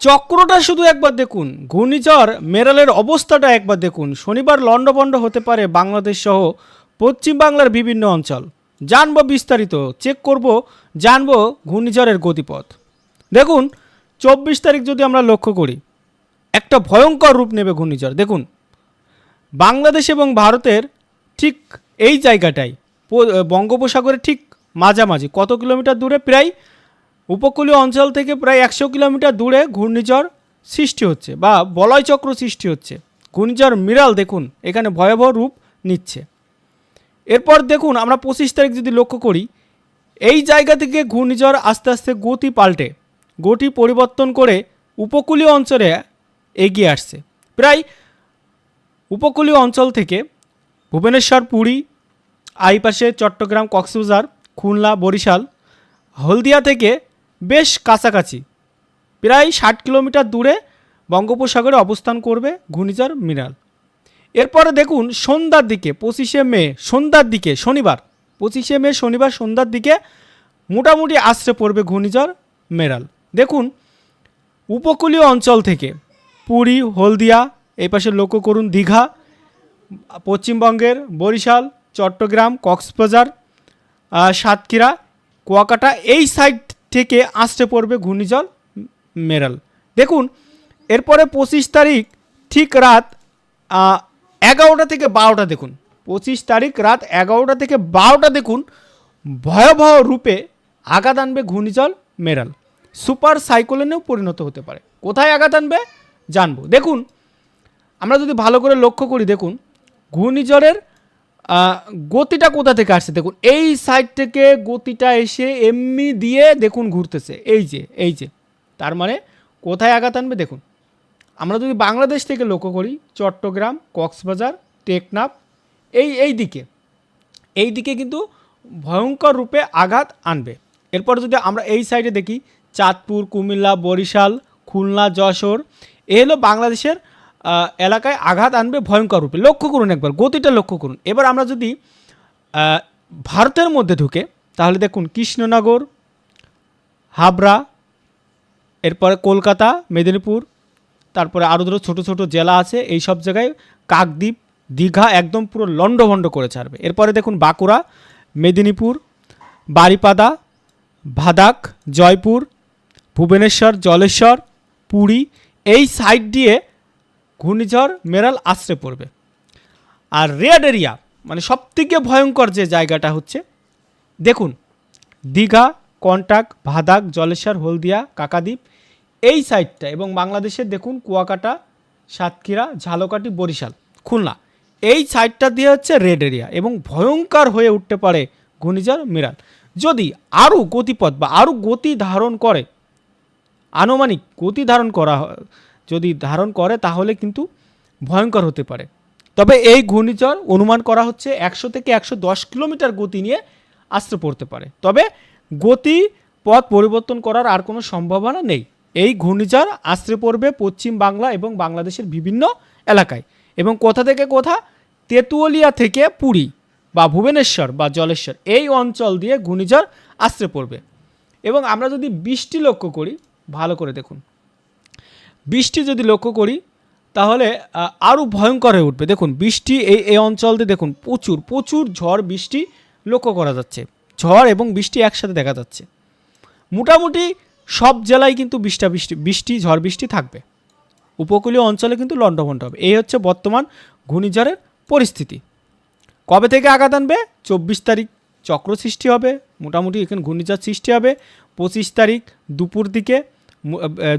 চক্রটা শুধু একবার দেখুন। ঘূর্ণিঝড় মেরালের অবস্থাটা একবার দেখুন। শনিবার লণ্ডভণ্ড হতে পারে বাংলাদেশ সহ পশ্চিম বাংলার বিভিন্ন অঞ্চল। জানব বিস্তারিত। চেক করব, জানব ঘূর্ণিঝড়ের গতিপথ। দেখুন, চব্বিশ তারিখ যদি আমরা লক্ষ্য করি, একটা ভয়ঙ্কর রূপ নেবে ঘূর্ণিঝড়। দেখুন, বাংলাদেশ এবং ভারতের ঠিক এই জায়গাটাই বঙ্গোপসাগরের ঠিক মাঝামাঝি, কত কিলোমিটার দূরে? প্রায় উপকূলীয় অঞ্চল থেকে প্রায় একশো কিলোমিটার দূরে ঘূর্ণিঝড় সৃষ্টি হচ্ছে বা বলয়চক্র সৃষ্টি হচ্ছে। ঘূর্ণিঝড় মিরাল দেখুন, এখানে ভয়াবহ রূপ নিচ্ছে। এরপর দেখুন, আমরা পঁচিশ তারিখ যদি লক্ষ্য করি, এই জায়গা থেকে ঘূর্ণিঝড় আস্তে আস্তে গতি পাল্টে, গতি পরিবর্তন করে উপকূলীয় অঞ্চলে এগিয়ে আসছে। প্রায় উপকূলীয় অঞ্চল থেকে ভুবনেশ্বর, পুরী, আইপাশে চট্টগ্রাম, কক্সবাজার, খুলনা, বরিশাল, হলদিয়া থেকে বেশ কাছাকাছি। প্রায় ষাট কিলোমিটার দূরে বঙ্গোপসাগরে অবস্থান করবে ঘূর্ণিঝড় মিরাল। এরপরে দেখুন সন্ধ্যার দিকে, পঁচিশে মে, সন্ধ্যার দিকে, শনিবার, পঁচিশে মে, শনিবার, সন্ধ্যার দিকে মোটামুটি আশ্রে পড়বে ঘূর্ণিঝড় মেরাল। দেখুন উপকূলীয় অঞ্চল থেকে পুরী, হলদিয়া, এই পাশে লক্ষ্য করুন দীঘা, পশ্চিমবঙ্গের বরিশাল, চট্টগ্রাম, কক্সবাজার সাতক্ষীরা, কুয়াকাটা, এই সাইড থেকে আসতে পড়বে ঘূর্ণিঝড় মেরাল। দেখুন, এরপরে পঁচিশ তারিখ ঠিক রাত এগারোটা থেকে বারোটা দেখুন। পঁচিশ তারিখ রাত এগারোটা থেকে বারোটা দেখুন, ভয়াবহ রূপে আঘাত আনবে ঘূর্ণিঝড় মেরাল। সুপার সাইক্লোনেও পরিণত হতে পারে। কোথায় আঘাত আনবে? জানব। দেখুন, আমরা যদি ভালো করে লক্ষ্য করি, দেখুন, ঘূর্ণিঝড়ের গতিটা কোথা থেকে আসছে? দেখুন, এই সাইড থেকে গতিটা এসে এমনি দিয়ে দেখুন ঘুরতেছে। এই যে এই যে। তার মানে কোথায় আঘাত আনবে? দেখুন, আমরা যদি বাংলাদেশ থেকে লক্ষ্য করি, চট্টগ্রাম, কক্সবাজার, টেকনাফ, এই এই দিকে এই দিকে কিন্তু ভয়ঙ্কর রূপে আঘাত আনবে। এরপর যদি আমরা এই সাইডে দেখি, চাঁদপুর, কুমিল্লা, বরিশাল, খুলনা, যশোর, এ হলো বাংলাদেশের এলাকায় আঘাত আনবে ভয়ঙ্কর রূপে। লক্ষ্য করুন একবার, গতিটা লক্ষ্য করুন। এবার আমরা যদি ভারতের মধ্যে ঢুকে, তাহলে দেখুন কৃষ্ণনগর, হাবড়া, এরপরে কলকাতা, মেদিনীপুর, তারপরে আরও ধরো ছোটো ছোটো জেলা আছে, এই সব জায়গায় কাকদ্বীপ, দীঘা একদম পুরো লণ্ডভণ্ড করে ছাড়বে। এরপরে দেখুন বাঁকুড়া, মেদিনীপুর, বারিপাদা ভাদাক জয়পুর, ভুবনেশ্বর, জলেশ্বর, পুরী, এই সাইড দিয়ে ঘূর্ণিঝড় মেরাল আশ্রে পড়বে। আর রেড এরিয়া মানে সবথেকে ভয়ঙ্কর যে জায়গাটা হচ্ছে, দেখুন, দীঘা, কন্টাক, ভাদাক, জলেশ্বর, হলদিয়া, কাকাদ্বীপ, এই সাইডটা এবং বাংলাদেশের দেখুন কুয়াকাটা, সাতক্ষীরা, ঝালকাঠি, বরিশাল, খুলনা, এই সাইডটা দিয়ে হচ্ছে রেড এরিয়া এবং ভয়ঙ্কর হয়ে উঠতে পারে ঘূর্ণিঝড়, মিরাল। যদি আরও গতিপথ বা আরও গতি ধারণ করে, আনুমানিক গতি ধারণ করা যদি ধারণ করে, তাহলে কিন্তু ভয়ঙ্কর হতে পারে। তবে এই ঘূর্ণিঝড় অনুমান করা হচ্ছে একশো থেকে একশো দশ কিলোমিটার গতি নিয়ে আসতে পড়তে পারে। তবে গতি পথ পরিবর্তন করার আর কোনো সম্ভাবনা নেই। এই ঘূর্ণিঝড় আশ্রে পড়বে পশ্চিম বাংলা এবং বাংলাদেশের বিভিন্ন এলাকায়। এবং কোথা থেকে কোথা? তেঁতুলিয়া থেকে পুরী বা ভুবনেশ্বর বা জলেশ্বর এই অঞ্চল দিয়ে ঘূর্ণিঝড় আশ্রে পড়বে। এবং আমরা যদি বৃষ্টি লক্ষ্য করি, ভালো করে দেখুন। বৃষ্টি যদি লক্ষ্য করি, তাহলে আরও ভয়ঙ্কর হয়ে উঠবে। দেখুন, বৃষ্টি এই এই অঞ্চলতে দেখুন, প্রচুর প্রচুর ঝড় বৃষ্টি লক্ষ্য করা যাচ্ছে। ঝড় এবং বৃষ্টি একসাথে দেখা যাচ্ছে। মোটামুটি সব জেলায় কিন্তু বৃষ্টা, বৃষ্টি বৃষ্টি, ঝড় বৃষ্টি থাকবে। উপকূলীয় অঞ্চলে কিন্তু লণ্ডভণ্ড হবে। এই হচ্ছে বর্তমান ঘূর্ণিঝড়ের পরিস্থিতি। কবে থেকে আঘাত আনবে? চব্বিশ তারিখ চক্র সৃষ্টি হবে। মোটামুটি এখানে ঘূর্ণিঝড় সৃষ্টি হবে। পঁচিশ তারিখ দুপুর দিকে।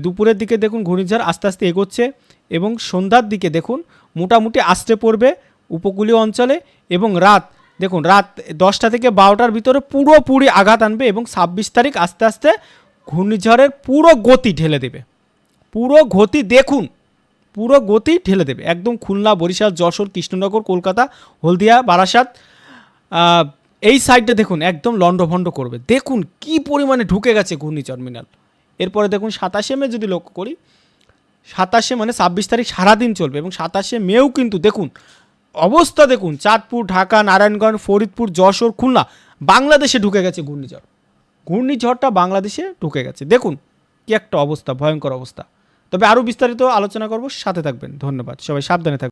দুপুরের দিকে দেখুন ঘূর্ণিঝড় আস্তে আস্তে এগোচ্ছে এবং সন্ধ্যার দিকে দেখুন মোটামুটি আসতে পড়বে উপকূলীয় অঞ্চলে এবং রাত, দেখুন রাত দশটা থেকে বারোটার ভিতরে পুরোপুরি আঘাত আনবে এবং ছাব্বিশ তারিখ আস্তে আস্তে ঘূর্ণিঝড়ের পুরো গতি ঢেলে দেবে। পুরো গতি দেখুন, পুরো গতি ঠেলে দেবে। একদম খুলনা, বরিশাল, যশোর, কৃষ্ণনগর, কলকাতা, হলদিয়া, বারাসাত এই সাইডটা দেখুন একদম লণ্ডভণ্ড করবে। দেখুন কি পরিমাণে ঢুকে গেছে ঘূর্ণিঝড় মিনাল। এরপরে দেখুন সাতাশে মে যদি লক্ষ্য করি, সাতাশে মানে ছাব্বিশ তারিখ সারাদিন চলবে এবং সাতাশে মেও কিন্তু দেখুন, অবস্থা দেখুন, চাঁদপুর, ঢাকা, নারায়ণগঞ্জ, ফরিদপুর, যশোর, খুলনা, বাংলাদেশে ঢুকে গেছে ঘূর্ণিঝড়। ঘূর্ণিঝড়টা বাংলাদেশে ঢুকে গেছে। দেখুন কি একটা অবস্থা, ভয়ঙ্কর অবস্থা। তবে আরও বিস্তারিত আলোচনা করব, সাথে থাকবেন। ধন্যবাদ। সবাই সাবধানে থাকবেন।